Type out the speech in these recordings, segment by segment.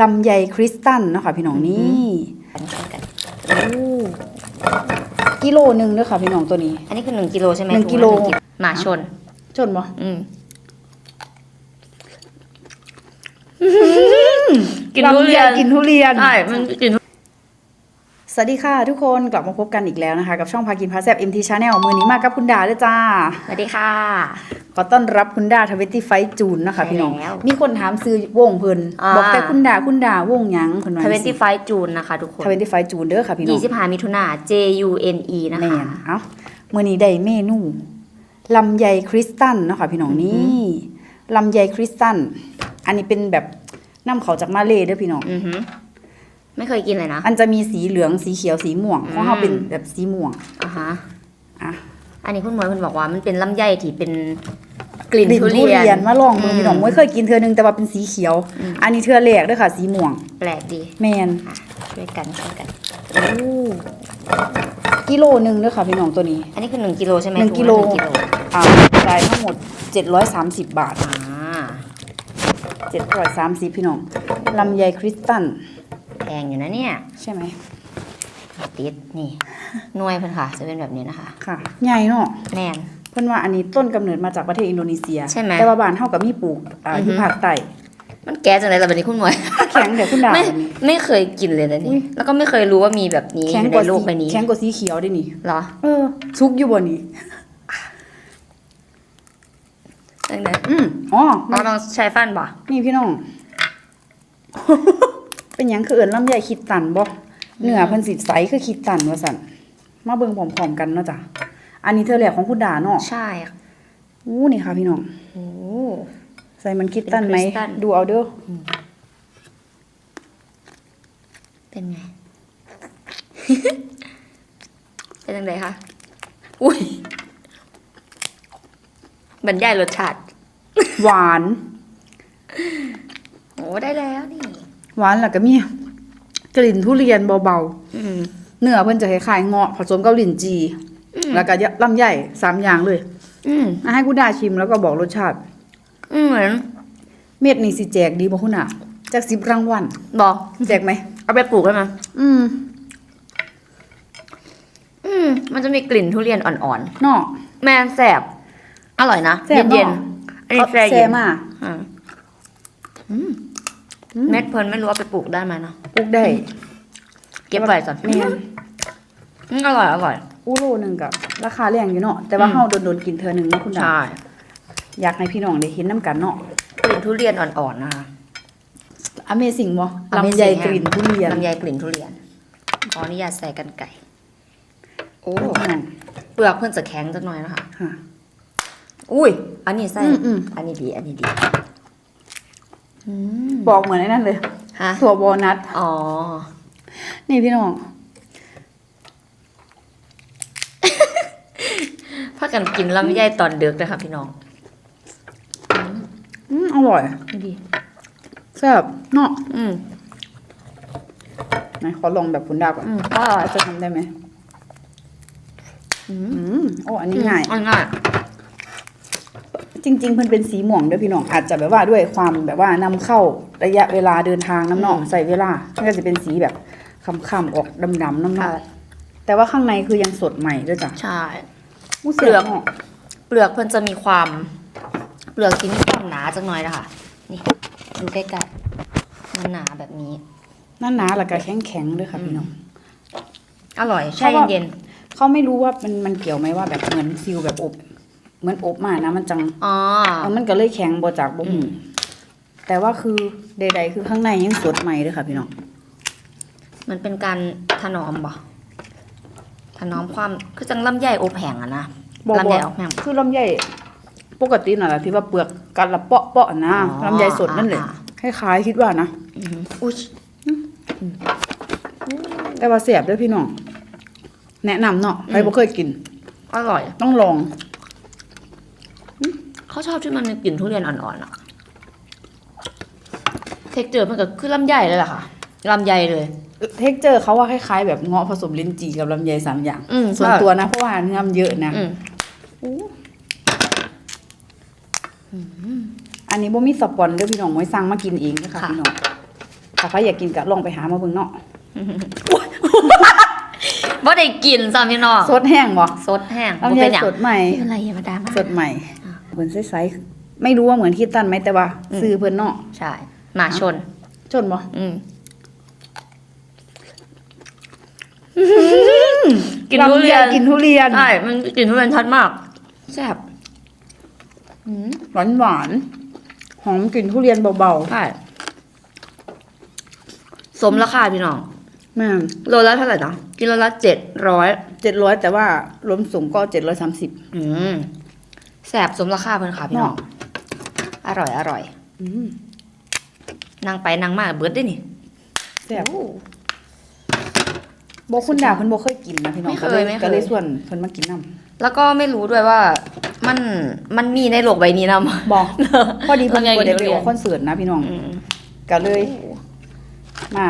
ลำไยคริสตัลเนาะค่ะพี่น้องนี่อันนี้กันโอ้กิโลหนึ่งเด้อค่ะพี่น้องตัวนี้ อันนี้คือหนึ่งกิโลใช่ไหมหนึ่งกิโลถุะหมาชนชนบ่อืมลำไยกินทุเรียน ใช่มันกินสวัสดีค่ะทุกคนกลับมาพบกันอีกแล้วนะคะ กับช่องพากินพาแซบ MT Channel มือนี้มากับคุณดาด้วยจ้า สวัสดีค่ะ ขอต้อนรับคุณดาทเวตี้ไฟจูนนะคะใช่พี่น้อง แล้วมีคนถามซื้อวงเพิ่นอ่า บอกแต่คุณดาคุณดาวงหยังเพิ่นว่าทเวนตี้ไฟจูนนะคะทุกคนทเวตี้ไฟจูนเด้อค่ะพี่น้อง ยี่สิบห้ามิถุนา J U N E นะแม่คะ นเอ้ามื้อนี้ได้เมนูลำไยคริสตัลเนาะค่ะพี่น้องนี่ลำไยคริสตัลอันนี้เป็นแบบน้ำเขาจากมาเลเด้อพี่น้อง อือหือไม่เคยกินเลยนะ อันจะมีสีเหลืองสีเขียวสีม่วงของเราอืมเป็นแบบสีม่วงอ่าฮะ อะอันนี้คุณหมวยคุณบอกว่ามันเป็นลำไยที่เป็น กลิ่นกลิ่นทุทุเรียเรียนนมาลองเบิ่งอืมพี่น้องไม่เคยกินเทื่อนึงแต่ว่าเป็นสีเขียวอืมอันนี้เทื่อแรกเด้วยค่ะ สีม่วง แปลกดีแมนอะช่วยกันช่วยกันโอ้กิโลหนึ่งเด้วยค่ะพี่น้องตัวนี้ อันนี้คือหนึ่งกิโลใช่ไหมหนึ่งถุกิโลละหนึ่งกิโลอ่าจ่ายทั้งหมด730บาทอ่า730พี่น้องลำไยคริสตัลแพงอยู่นะเนี่ย ใช่ไหมติดนี่หน่วยเพิ่นค่ะ จะเป็นแบบนี้นะคะ ค่ะ ใหญ่เนาะแมน เพิ่นว่าอันนี้ต้นกำเนิดมาจากประเทศอินโดนีเซีย ใช่ไหม แต่ว่าบ้านเฮากับมีปลูกอ่าอือฮึอยู่ภาคใต้ มันแก้จังเลยล่ะแบบนี้คุณหมวย แข็งแต่คุณดาวไม่แบบนี้ไม่เคยกินเลยนะอุ๊นี่ยแล้วก็ไม่เคยรู้ว่ามีแบบนี้อแข็งยู่กว่าในโลกสีใบนี้แข็งกว่าสีเขียวได้นี่ เหรอเออ ซุกอยู่บนนี้ตั้งแต่อืมอ๋อ เราต้องใช้ฟันบ่นี่พี่น้อง เป็นหยังคือเอิญลำไยคิดตันบ่เนื้อเพิ่นสิใสคือคิดตันว่าสั่นมาเบิ่งพร้อมๆกันเนาะจ้ะ อันนี้เธอแหลกของคุณดาเนาะใช่ค่ะอู้นี่ค่ะพี่น้องโอ้ใส่มันคิดตันไหมเป็นคริสตัลดูเอาเด้อเป็นไง เป็นยังไงคะ อุ้ยบรรยายรสชาติ หวานโอ้ได้แล้วนี่ หวานแล้วก็มีกลิ่นทุเรียนเบาอืมๆเนื้อเพิ่นจะคล้ายๆเงาะผสมกับลิ้นจี แล้วก็ลำไยสามอย่างเลยอืมอะให้คุณดาชิมแล้วก็บอกรสชาติ อืมเหมือนเม็ดนี่สิแจกดีบ่คุณน่ะจาก10รางวัลบอกแจกไหมเอาไปปลูกได้ไหมอืม อืม มันจะมีกลิ่นทุเรียนอ่อนเนาะๆแม่แสบ อร่อยนะแซ่บเนอะเย็นๆอันนี้แซ่แซ่เย็นมากอ่าอืมเม็ดเพลินไม่รู้ว่าไปปลูกได้ไหมเนาะปลูกได้ เก็บไว้ก่อนแม่นอืมอร่อยอร่อย อู้โลหนึงกับราคาแรงอยู่เนาะแต่ว่าอืมเฮาโดนๆกินเทื่อหนึงเนาะคุณดาใช่อยากให้พี่น้องได้เห็นน้ำกันเนาะกลิ่นทุเรียนอ่อนๆนะคะ Amazing บ่ Amazing ลำไยอะกลิ่นทุเรียนลำไยกลิ่นทุเรียนขออนุญาตใส่กันไก่ โอ้พี่น้องเปลือกเพื่อนจะแข็งจักหน่อยนะคะค่ะอุ้ย อันนี้ใส่อืมอืมอันนี้ดี อันนี้ดีอืมบอกเหมือนไอ้นั่นเลยฮะถั่วบอนัทอ๋อ นี่พี่น้อง พากันกินลำไยตอนเดึกนะคะพี่น้อง อืมอร่อยดีแซ่บเนาะอืมไหนขอลองแบบคุณดาก่อนอืมก็อร่อยจะทำได้ไหมอืมอืมโอ้อันนี้ง่ายอันง่ายจริง ๆ เพิ่นเป็นสีม่วงด้วยพี่น้องอาจจะแบบว่าด้วยความแบบว่านำเข้าระยะเวลาเดินทางน้ำเนองใส่เวลามันก็จะเป็นสีแบบคำๆออกดำๆน้ำเนองแต่ว่าข้างในคือยังสดใหม่ด้วยจ้ะใช่อู้ เปลือกสียงะเปลือกเพิ่นจะมีความ เปลือกที่มีความหนาจังหน่อยนะคะนี่ดูใกล้ๆมันหนาแบบนี้นั่นหนาแล้วก็แข็งๆด้วยค่ะพี่น้องอร่อยแช่เพราะว่าเย็นเขาไม่รู้ว่ามันมันเกี่ยวไหมว่าแบบเหมือนฟิลแบบอบเหมือนอบมานะมันจังๆอ๋อเออมันก็เลยแข็งบ่จากบ่อืหูมแต่ว่าคือใดๆคือข้างในยังสดใหม่ด้วยค่ะพี่น้องมันเป็นการถนอมบ่ ถนอมความคือจังลำไยอบแห้งอะนะบ่ลำไยบ่อบแห้ง คือลำไยปกติน่ะล่ะที่ว่าเปลือกกัดละเปาะเปาะๆนะอ๋อลำไยสดนั่นแหละอ่าคล้ายๆคิดว่านะอืมอุ้ยแต่ว่าแซ่บเด้วยพี่น้องแนะนำเนาะใครบ่เคยกิน อร่อย ต้องลองเขาชอบที่มันมีกลิ่นทุเรียนอ่อนๆอะเทคเจอร์มันก็คือลำไยเลยล่ะค่ะ ลำไยเลย เทคเจอร์เขาว่าคล้ายๆ แบบเงาะผสมลิ้นจี่กับลำไยสามอย่าง อืมส่วนใช่ตัวนะเพราะว่าเนื้อมันเยอะนะอืมอันนี้บ่มีสปอนเด้อพี่น้องไว้สั่งมากินเองนะคะพี่น้องถ้าใครอยากกินก็ลองไปหามาเบิ่งเนาะบ่ได้กินซ้ำพี่น้องสดแห้งบ่สดแห้งลำไยบ่เป็นหยังสดใหม่ ไม่เป็นไรอย่ามาดราม่า สดใหม่เหมือนใสๆไม่รู้ว่าเหมือนคิดตันไหมแต่ว่าอืมซื้อเพิ่นเนาะใช่หมาชน จนบ่อืม กินทุเรียน ลำไกินทุเรียนใช่ มันกลิ่นทุเรียนชัดมาก แซ่บอืมหวานหวานๆหอมกลิ่นทุเรียนเบาใช่ สมราคาพี่น้อง ๆแม่นโลละเท่าไหร่นะกิโลละเจ็ดร้อย เจ็ดร้อยแต่ว่ารวมส่งก็เจ็ดร้อยสามสิบ อืมแสบสมราคาเพิ่นค่ะพี่น้อง อร่อยอร่อย นั่งไปนั่งมาเบิดได้นี่แซ่บบอ กคุณดาเพิ่นบ่เคยกินนะพี่น้องไม่เคก็เลยยไม่เคย ก็เลยส่วนเพิ่นมากินน้แล้วก็ไม่รู้ด้วยว่ามันมันมีในโลกใบนี้นะำบอก พอดีเพิ่นแล้วไงบ่ได้ไปกินทุเรีอยอนกคอนเสิร์ตนะพี่น้องอืมก็เลยมา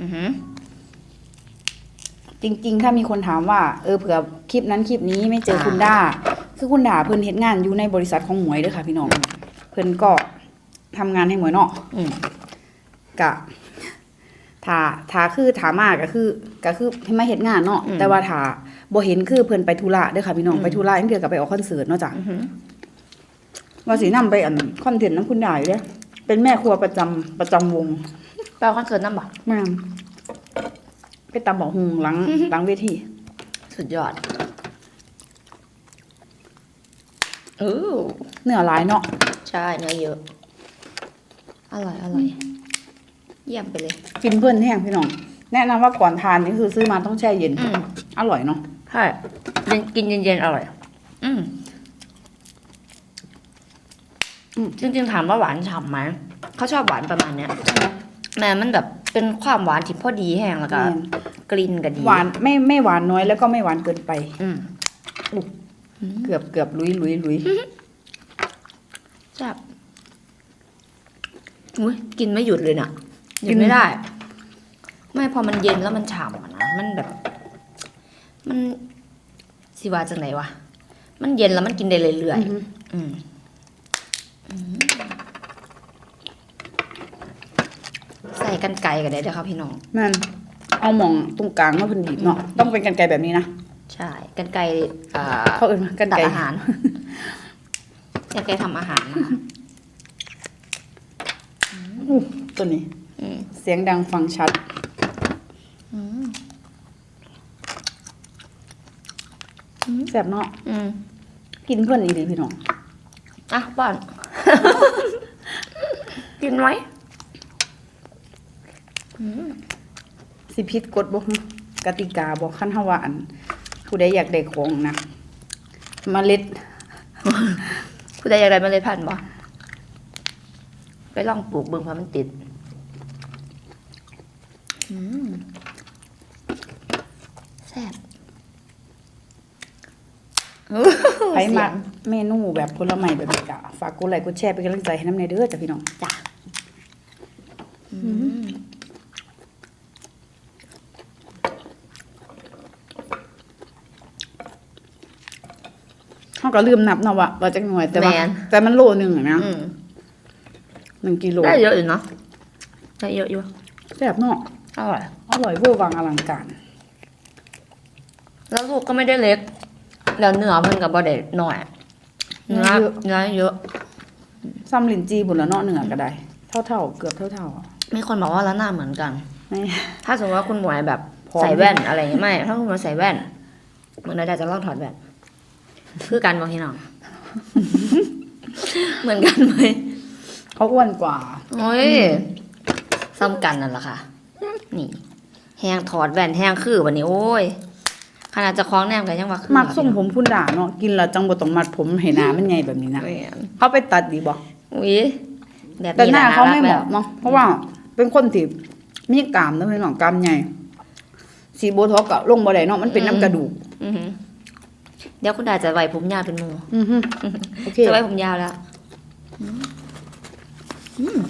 อือหือจริง ๆ ถ้ามีคนถามว่า เออเผื่อคลิปนั้นคลิปนี้ไม่เจอคุณด้าคือคุณดาเพิ่นเฮ็ดงานอยู่ในบริษัทของหมวยเด้อค่ะ พี่น้อง เพิ่นก็ทำงานให้หมวยเนาะ อืมกะ ถ้าถ้าคือถามมาก็คือก็คือให้มาเฮ็ดงานเนาะอืมแต่ว่าถ้าบ่เห็นคือเพิ่นไปธุระเด้อค่ะพี่น้องอืมไปธุระจังเดือก็ไปออกคอนเสิร์ตเนาะจ้ะอือหือว่าสินํไปอันคอนเทนต์น้ำคุณดาอยู่เด้อเป็นแม่ครัวประจำประจำวงแปลว่าคอนเสิร์ตนั่นบ่แม่นไปตำบอกหุงหลังหลังเวทีสุดยอดเออเนื้อหลายเนาะใช่เนื้อเยอะอร่อยอร่อย เยี่ยมไปเลย กินเพื่อนแห้งพี่น้อง แนะนำว่าก่อนทานนี่คือซื้อมาต้องแช่เย็น อืม อร่อยเนาะ ใช่เย็นกินเย็นๆอร่อย อืมอืม จริงๆถามว่าหวานฉ่ำไหม เขาชอบหวานประมาณเนี้ยใช่ไหมแม่มันแบบเป็นความหวานที่พอดีแห้งแล้วก็แม่นกลิ่นก็ดีหวานไม่ไม่หวานน้อยแล้วก็ไม่หวานเกินไป อืมเกือบเกือบลุยลุยลุยแซ่บอุ้ยกินไม่หยุดเลยน่ะ หยุดไม่ได้ ไม่พอมันเย็นแล้วมันฉ่ำอะนะมันแบบ มันสิว่าจังไหนวะมันเย็นแล้วมันกินได้เรื่อยอือฮึๆอืมอืมใส่กันไก่กันได้เด้อครับพี่น้อง นั่น เอาหมองตรงกลางมาเพิ่นบีบเนาะต้องเป็นกันไกรแบบนี้นะ ใช่ กันไก่อ่าเขาเอิ้นว่ากันตัดไกรอาหารกันไก่ทำอาหารนะคะอู้ตัวนี้อืม เสียงดังฟังชัดอืมแซ่บเนาะอืมกินเพื่อนอีดีพี่น้อง อะป้อน กินไหมสิพิษกฎบ่ฮึกติกาบ่คันเฮาว่าอันผู้ใดอยากได้ของนะเมล็ด ผู้ใดอยากได้เมาเลยพันธุ์บ่ไปลองปลูกเบิ่งเพราะมันติด อืมแซ่บ ใครมาเมนูแบบผลไม้แบบนี้ก็ฝากกดไลค์กดแชร์เป็นกำลังใจให้น้ำในเด้อจ้ะพี่น้องจ้ะอืมเฮาก็ลืมนับเนาะว่าว่าจักหน่วยแต่ว่าแม่น แต่มันโลหนึงอะนะอืมหนึ่งกิโลได้เยอะอยู่เนาะได้เยอะอยู่แซ่บเนาะอร่อยอร่อยเวอร์วังอลังการ แล้วลูกก็ไม่ได้เล็ก แล้วเนื้อเพิ่นกับบ่ได้น้อยเนื้อเนื้อเยอะซ้ำลินจีบุญละเนาะเนื้อก็ได้ เท่าๆเกือบเท่าๆอะมีคนบอกว่าแล้วหน้าเหมือนกัน ไม่ ถ้าสมมติว่าคุณหมวยแบบพร้อม ใส่แว่นอะไรอย่างเงี้ยไม่ ถ้าคุณหมวยใส่แว่นเหมือนนาดาจะลองถอดแว่นคือกันบางทีน้อง เหมือนกันไหมเขาอ้วนกว่า โอ้ยซ้ำกันนั่นแหละค่ะ นี่ แห้งถอดแว่นแห้งคือวันนี้โอ้ย ขนาดจะคล้องแนมกันยังว่าคือมักส่งผมพุ่นด่าเนาะกินแล้วจังบ่ต้องมัดผมให้หน้ามันใหญ่แบบนี้นะอุ้ยเขาไปตัดดีบ่อุ้ยแบบแต่นี้หน้าแะเขาไม่เหรัมาะกแล้วเนาะเพราะว่าเป็นคนที่มีกรามนะพี่น้องกรามใหญ่สีโบท็อกซ์ก็ลงบ่ได้เนาะมันเป็นน้ำกระดูกอือหือเดี๋ยวคุณดาจะไว้ผมยาวเป็นหมูอือฮึโอเคจะไว้ผมยาวแล้วอืมอืม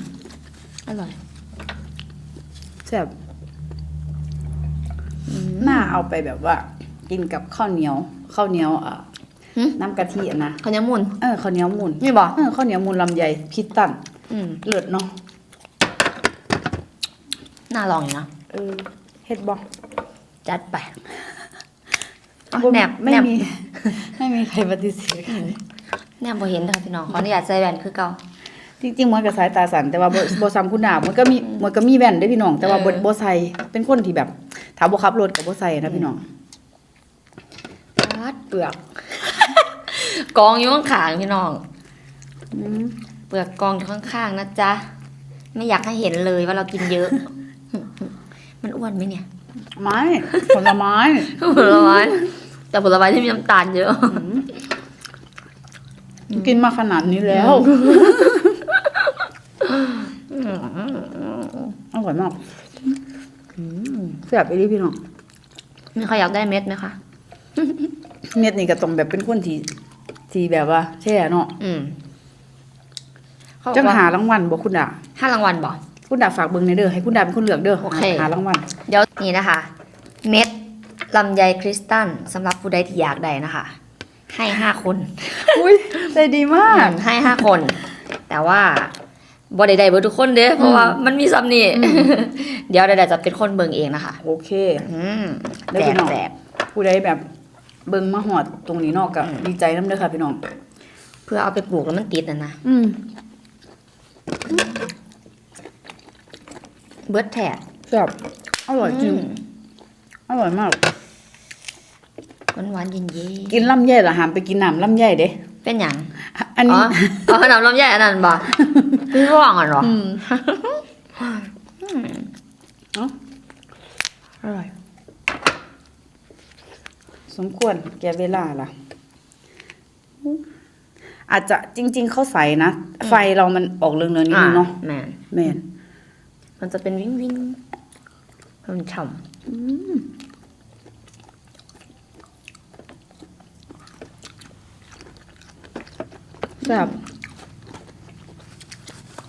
อร่อยแซ่บหน้าเอาไปแบบว่า กินกับข้าวเหนียวข้าวเหนียวอะหึ น้ำกะทิอะนะข้าวเหนียวมุนเออข้าวเหนียวมูนนี่บอกเออข้าวเหนียวมูนลำไยพิษตันอืมเลิศเนาะน่าลองอยู่นะ เออเฮ็ดบ่จัดไปอ๋อบ่แนบไม่แนบมี ไม่มีใครปฏิเสธค่ะแนบบ่เห็นค่ะพี่น้อง ขออนุญาตใส่แว่นคือเก่า จริงๆมันก็สายตาสั่นแต่ว่าบ่ บ่ซ้ำคุณดาบมันก็มีมันก็มีแว่นเด้อพี่น้อง แต่ว่าบ่เออ บ่ใส่เป็นคนที่แบบถ้าบ่ขับรถก็บ่ใส่นะพี่น้องปัด เปลือก กองอยู่ข้างๆพี่น้องอืมเปลือกกองอยู่ข้างๆนะจ๊ะ ไม่อยากให้เห็นเลยว่าเรากินเยอะ มันอ้วนไหมเนี่ย ไม้ผลไม้ผลไม้ แต่ผลไม้ที่มีน้ำตาลเยอะ กินมาขนาดนี้แล้ว อร่อยมากแซ่บอีหลีพี่น้องมีใครอยากได้เม็ดไหมคะ เม็ดนี่ก็ต้องแบบเป็นคนที่ที่แบบว่าแช่เนาะอืมเขาบจัองกว่าหารางวัลบ่คุณดาห้ารางวัลบอกคุณดาฝากเบิ่งในเด้อให้คุณดาเป็นคนเลือกเด้อโอเค หารางวัลเดี๋ยวนี่นะคะ เม็ดลำไยคริสตัลสำหรับผู้ใดที่อยากได้นะคะ ให้ห้าคนอุ้ยใจดีมากให้ห้าคน แต่ว่าบอได้ได้เบอร์ทุกคนเด้เพราะว่ามันมีซ้ำนี่เดี๋ยวใดๆจะเป็นคนเบิ่งเองนะคะ โอเค อืมได้แจพี่กน้อง แจกผู้ใดแบบ เบิ่งมาหอดตรงนี้เนอกก็ดีใจน้ำเด้อค่ะพี่น้อง เพื่อเอาไปปลูกแล้วมันติดนะนะอืมเบิร์ดแทดแซ่บอร่อยจริงอืมอร่อยมาก หวานๆเย็นกินลำไยล่ะหามไปกินน้ำลำไยเด้ๆเป็นอย่างอันอ๋นี้ออ๋อน้ำลำไยอันนั้นบ่พี่ร่องอะเหรออืมเอ้าอร่อยส มควรแก่เวลาล่ะ อาจจะจริง ๆ เขาใส่นะ ไฟเรามันออกเรืองๆนิดนึงเนาะแมนแม่นมันจะเป็นวิงวิงมันฉ่แซ่บำ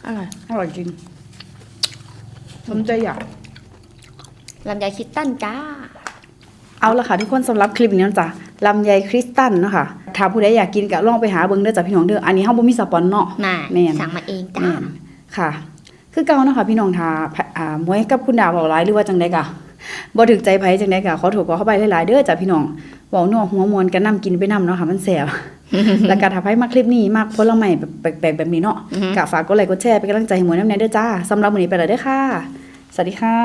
อร่อยอร่อยจริงสมใจอยากลำไยคิดตันจ้า เอาละค่ะทุกคนสำหรับคลิปนี้นะจ๊ะลำไยคริสตัลเนาะค่ะถ้าผู้ใดอยากกินก็ลองไปหาเบิ่งเด้อจ้ะพี่น้องเด้ออันนี้เฮาบ่มีสปอนเนาะมาแม่นสั่งมาเองจ้าแม่นค่ะ คือเก่าเนาะค่ะพี่น้องทาอ่ามวยกับคุณดาวเว้าหลายหรือว่าจังได๋กะบ่ถึกใจไผจังได๋กะขอโทษขอเข้าไปหลายๆเด้อจ้ะพี่น้องเว้านัวหัวมวนกันนํกินไปนํเนาะค่ะมันแซ่บแล้วก็ถ้าไผมักคลิปนี้มักผลไม้แบบแปลกๆแบบนี้เนาะอือฮึก็ฝากกดไลค์กดแชร์เป็นกำลังใจให้หมวยน้ำแน่เด้อจ้าสำหรับมื้อนี้ไปแล้วเด้อค่ะ สวัสดีค่ะ